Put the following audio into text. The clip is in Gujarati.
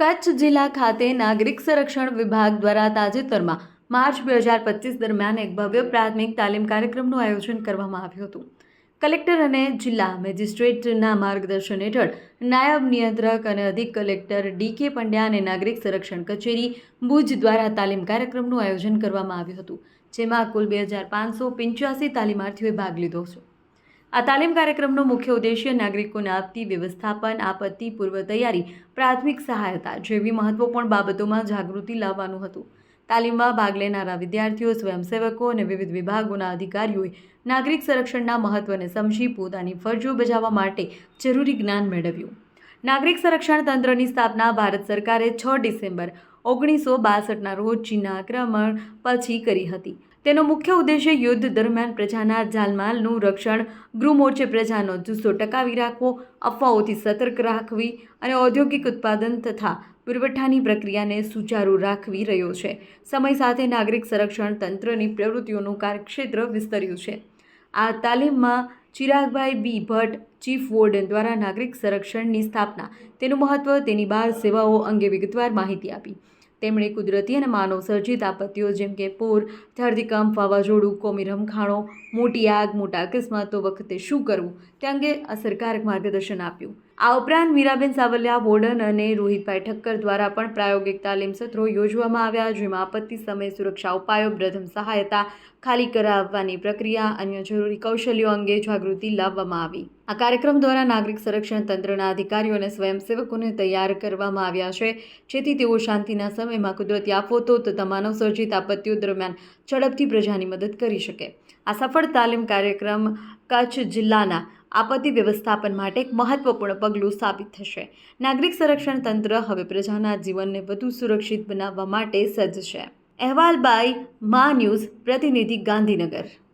કચ્છ જિલ્લા ખાતે નાગરિક સંરક્ષણ વિભાગ દ્વારા તાજેતરમાં માર્ચ બે હજાર પચીસ દરમિયાન એક ભવ્ય પ્રાથમિક તાલીમ કાર્યક્રમનું આયોજન કરવામાં આવ્યું હતું. કલેક્ટર અને જિલ્લા મેજિસ્ટ્રેટના માર્ગદર્શન હેઠળ નાયબ નિયંત્રક અને અધિક કલેક્ટર ડી કે પંડ્યા અને નાગરિક સંરક્ષણ કચેરી ભુજ દ્વારા તાલીમ કાર્યક્રમનું આયોજન કરવામાં આવ્યું હતું, જેમાં કુલ બે હજાર પાંચસો પંચ્યાસી તાલીમાર્થીઓએ ભાગ લીધો છે આ તાલીમ કાર્યક્રમનો મુખ્ય ઉદ્દેશ્ય નાગરિકોને આપતી વ્યવસ્થાપન, આપત્તિ પૂર્વ તૈયારી, પ્રાથમિક સહાયતા જેવી મહત્વપૂર્ણ બાબતોમાં જાગૃતિ લાવવાનું હતું. તાલીમમાં ભાગ લેનારા વિદ્યાર્થીઓ, સ્વયંસેવકો અને વિવિધ વિભાગોના અધિકારીઓએ નાગરિક સંરક્ષણના મહત્વને સમજી પોતાની ફરજો બજાવવા માટે જરૂરી જ્ઞાન મેળવ્યું. નાગરિક સંરક્ષણ તંત્રની સ્થાપના ભારત સરકારે છ ડિસેમ્બર ઓગણીસો બાસઠના રોજ ચીનના આક્રમણ પછી કરી હતી. તેનો મુખ્ય ઉદ્દેશ્ય યુદ્ધ દરમિયાન પ્રજાના જાનમાલનું રક્ષણ, ગૃહમોર્ચે પ્રજાનો જુસ્સો ટકાવી રાખવો, અફવાઓથી સતર્ક રાખવી અને ઔદ્યોગિક ઉત્પાદન તથા પુરવઠાની પ્રક્રિયાને સુચારુ રાખવી રહ્યો છે. સમય સાથે નાગરિક સંરક્ષણ તંત્રની પ્રવૃત્તિઓનું કાર્યક્ષેત્ર વિસ્તર્યું છે. આ તાલીમમાં ચિરાગભાઈ બી. ભટ્ટ, ચીફ વોર્ડન દ્વારા નાગરિક સંરક્ષણની સ્થાપના, તેનું મહત્વ, તેની બાર સેવાઓ અંગે વિગતવાર માહિતી આપી. તેમણે કુદરતી અને માનવ સર્જિત આપત્તિઓ જેમ કે પૂર, ધરતીકંપ, વાવાઝોડું, કોમી રમખાણો, મોટી આગ, મોટા અકસ્માતો વખતે શું કરવું તે અંગે અસરકારક માર્ગદર્શન આપ્યું. આ ઉપરાંત મીરાબેન સાવલિયા, વોર્ડન અને રોહિતભાઈ ઠક્કર દ્વારા પણ પ્રાયોગિક તાલીમ સત્રો યોજવામાં આવ્યા, જેમાં આપત્તિ સમયે સુરક્ષા ઉપાયો, પ્રથમ સહાયતા ખાલી કરાવવાની પ્રક્રિયા, અન્ય જરૂરી કૌશલ્યો અંગે જાગૃતિ લાવવામાં આવી. આ કાર્યક્રમ દ્વારા નાગરિક સંરક્ષણ તંત્રના અધિકારીઓ અને સ્વયંસેવકોને તૈયાર કરવામાં આવ્યા છે. જેથી તેઓ શાંતિના સમયમાં કુદરતી આફતો તથા માનવ સર્જિત આપત્તિઓ દરમિયાન ઝડપથી પ્રજાની મદદ કરી શકે. આ સફળ તાલીમ કાર્યક્રમ કચ્છ જિલ્લાના આપત્તિ વ્યવસ્થાપન માટે એક મહત્વપૂર્ણ પગલું સાબિત થશે. નાગરિક સંરક્ષણ તંત્ર હવે પ્રજાના જીવનને વધુ સુરક્ષિત બનાવવા માટે સજ્જ છે. અહેવાલ બાય મા ન્યૂઝ, પ્રતિનિધિ ગાંધીનગર.